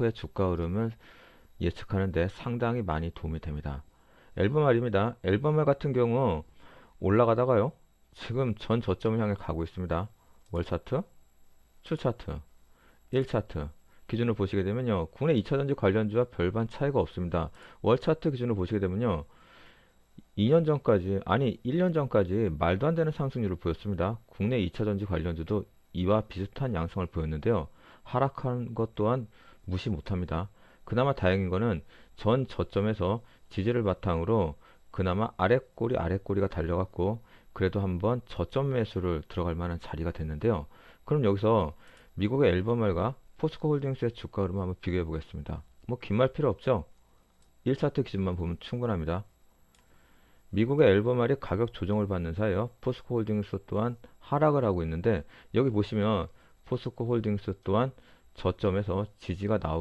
포스코의 주가 흐름을 예측하는데 상당히 많이 도움이 됩니다. 엘버말입니다. 엘버말 같은 경우 올라가다가요. 지금 전 저점을 향해 가고 있습니다. 월 차트, 주 차트, 1 차트 기준으로 보시게 되면요. 국내 2차전지 관련주와 별반 차이가 없습니다. 월 차트 기준으로 보시게 되면요. 2년 전까지 아니 1년 전까지 말도 안 되는 상승률을 보였습니다. 국내 2차전지 관련주도 이와 비슷한 양상을 보였는데요. 하락한 것 또한 무시 못합니다. 그나마 다행인 거는 전 저점에서 지지를 바탕으로 그나마 아랫꼬리 아랫꼬리가 달려갔고 그래도 한번 저점 매수를 들어갈 만한 자리가 됐는데요. 그럼 여기서 미국의 엘버말과 포스코 홀딩스의 주가 흐름 한번 비교해 보겠습니다. 뭐 긴 말 필요 없죠? 1차트 기준만 보면 충분합니다. 미국의 엘버말이 가격 조정을 받는 사이에 포스코 홀딩스 또한 하락을 하고 있는데 여기 보시면 포스코 홀딩스 또한 저점에서 지지가 나오고